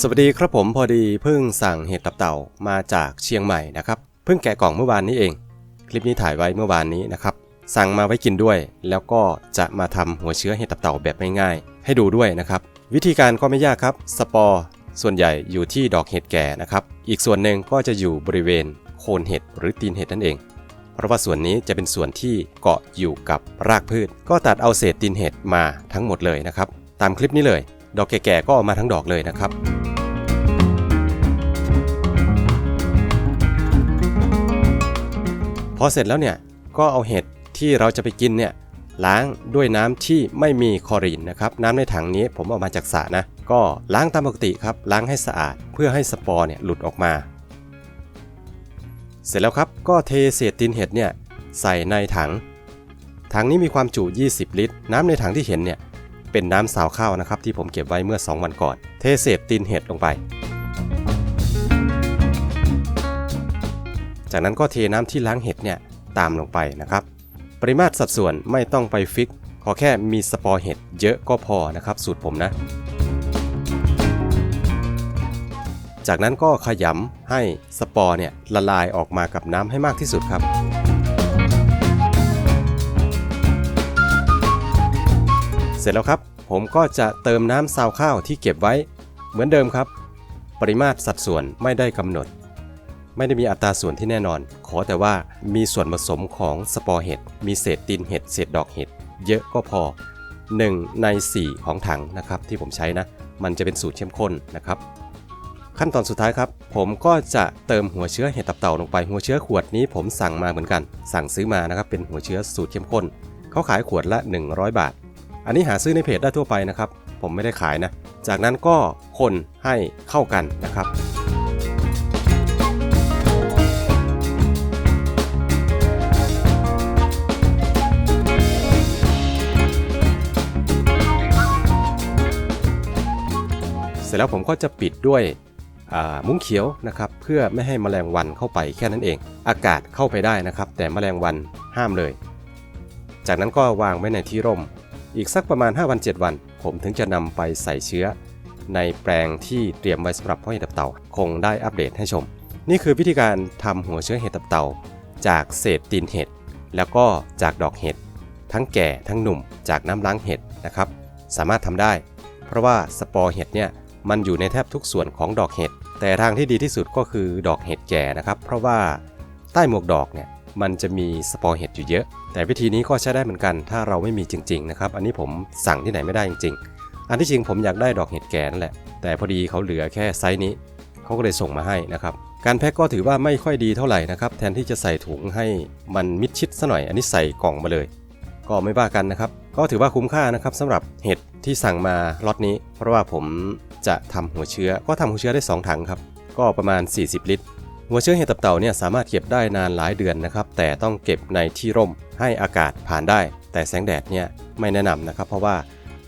สวัสดีครับผมพอดีเพิ่งสั่งเห็ดตับเต่ามาจากเชียงใหม่นะครับ เพิ่งแกะกล่องเมื่อวานนี้เอง คลิปนี้ถ่ายไว้เมื่อวานนี้นะครับ สั่งมาไว้กินด้วย แล้วก็จะมาทำหัวเชื้อเห็ดตับเต่าแบบง่ายๆให้ดูด้วยนะครับ วิธีการก็ไม่ยากครับ สปอร์ส่วนใหญ่อยู่ที่ดอกเห็ดแก่นะครับ อีกส่วนหนึ่งก็จะอยู่บริเวณโคนเห็ดหรือตีนเห็ดนั่นเอง เพราะว่าส่วนนี้จะเป็นส่วนที่เกาะอยู่กับรากพืช ก็ตัดเอาเศษตีนเห็ดมาทั้งหมดเลยนะครับ ตามคลิปนี้เลย ดอกแก่ๆก็เอามาทั้งดอกเลยนะครับ พอเสร็จแล้วเนี่ยก็เอาเห็ดที่เราจะไปกินเนี่ยล้างด้วยน้ำที่ไม่มีคลอรีนนะครับน้ำในถังนี้ผมเอามาจากสระนะ ก็ล้างตามปกติครับล้างให้สะอาดเพื่อให้สปอร์เนี่ยหลุดออกมา เสร็จแล้วครับก็เทเศษตีนเห็ดเนี่ยใส่ในถัง ถังนี้มีความจุ 20 ลิตร น้ำในถังที่เห็นเนี่ยเป็นน้ำสาวข้าวนะครับที่ผมเก็บไว้เมื่อ 2 วันก่อน เทเศษตีนเห็ดลงไป จากนั้นก็เทน้ำที่ล้างเห็ดเนี่ยตามลงไปนะครับ ปริมาตรสัดส่วนไม่ต้องไปฟิก ขอแค่มีสปอร์เห็ดเยอะก็พอนะครับสูตรผมนะ จากนั้นก็ขยำให้สปอร์เนี่ยละลายออกมากับน้ำให้มากที่สุดครับเสร็จแล้วครับ ผมก็จะเติมน้ำซาวข้าวที่เก็บไว้ เหมือนเดิมครับ ปริมาตรสัดส่วนไม่ได้กำหนด ไม่ได้มีอัตราส่วนที่แน่นอน ขอแต่ว่ามีส่วนผสมของสปอร์เห็ด มีเศษตีนเห็ด เศษดอกเห็ด เยอะก็พอ 1 ใน 4 ของถังนะครับที่ผมใช้นะ มันจะเป็นสูตรเข้มข้นนะครับ ขั้นตอนสุดท้ายครับ ผมก็จะเติมหัวเชื้อเห็ดตับเต่าลงไป หัวเชื้อขวดนี้ผมสั่งมาเหมือนกัน สั่งซื้อมานะครับ เป็นหัวเชื้อสูตรเข้มข้น เขาขายขวดละ 100 บาท อันนี้หาซื้อในเพจได้ทั่วไปนะครับ ผมไม่ได้ขายนะ จากนั้นก็คนให้เข้ากันนะครับ ร็จแล้วผมก็จะปิดด้วยมุ้งเขียวนะครับเพื่อไม่ให้แมลงวันเข้าไปแค่นั้นเอง อากาศเข้าไปได้นะครับ แต่แมลงวันห้ามเลย จากนั้นก็วางไว้ในที่ร่ม อีกสักประมาณ 5 วัน 7 วัน ผมถึงจะนำไปใส่เชื้อ ในแปลงที่เตรียมไว้สำหรับเพาะเห็ดตับเต่า คงได้อัปเดตให้ชม นี่คือวิธีการทำหัวเชื้อเห็ดตับเต่า จากเศษตีนเห็ดแล้วก็จากดอกเห็ดทั้งแก่ทั้งหนุ่มจากน้ำล้างเห็ดนะครับสามารถทำได้ เพราะว่าสปอร์เห็ดเนี่ย มันอยู่ในแทบทุกส่วนของดอกเห็ด แต่ทางที่ดีที่สุดก็คือดอกเห็ดแก่นะครับ เพราะว่าใต้หมวกดอกเนี่ยมันจะมีสปอร์เห็ดอยู่เยอะ แต่วิธีนี้ก็ใช้ได้เหมือนกัน ถ้าเราไม่มีจริงๆนะครับ อันนี้ผมสั่งที่ไหนไม่ได้จริง ๆ อันที่จริงผมอยากได้ดอกเห็ดแก่นั่นแหละ แต่พอดีเขาเหลือแค่ไซส์นี้ เขาก็เลยส่งมาให้นะครับ การแพ็คก็ถือว่าไม่ค่อยดีเท่าไหร่นะครับ แทนที่จะใส่ถุงให้มันมิดชิดซะหน่อย อันนี้ใส่กล่องมาเลย ก็ไม่ว่ากันนะครับ ก็ถือว่าคุ้มค่านะครับสำหรับเห็ดที่สั่งมาล็อตนี้ เพราะว่าผม จะทำหัวเชื้อก็ทำหัวเชื้อได้ 2 ถังครับ ก็ประมาณ 40 ลิตร หัวเชื้อเห็ดตับเต่าเนี่ยสามารถเก็บได้นานหลายเดือนนะครับ แต่ต้องเก็บในที่ร่มให้อากาศผ่านได้ แต่แสงแดดเนี่ยไม่แนะนำนะครับ เพราะว่า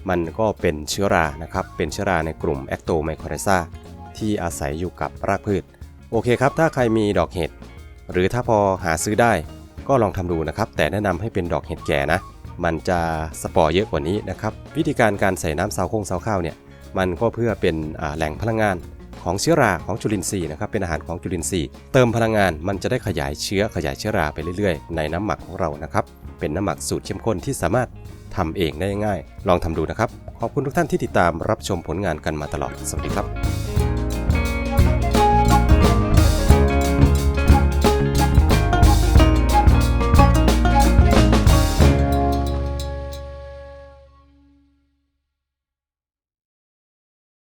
มันก็เป็นเชื้อรานะครับ เป็นเชื้อราในกลุ่มแอคโตไมโครไรซาที่อาศัยอยู่กับรากพืช โอเคครับ ถ้าใครมีดอกเห็ด หรือถ้าพอหาซื้อได้ ก็ลองทำดูนะครับ แต่แนะนำให้เป็นดอกเห็ดแก่นะ มันจะสปอร์เยอะกว่านี้นะครับ วิธีการการใส่น้ำซาวโค้งซาวข้าวเนี่ย มันก็เพื่อเป็นแหล่งพลังงานของเชื้อราของจุลินทรีย์นะครับเป็นอาหารของจุลินทรีย์เติมพลังงานมันจะได้ขยายเชื้อขยายเชื้อราไปเรื่อยๆ ในน้ำหมักของเรานะครับเป็นน้ำหมักสูตรเข้มข้นที่สามารถทำเองได้ง่าย ลองทำดูนะครับ ขอบคุณทุกท่านที่ติดตามรับชมผลงานกันมาตลอด สวัสดีครับ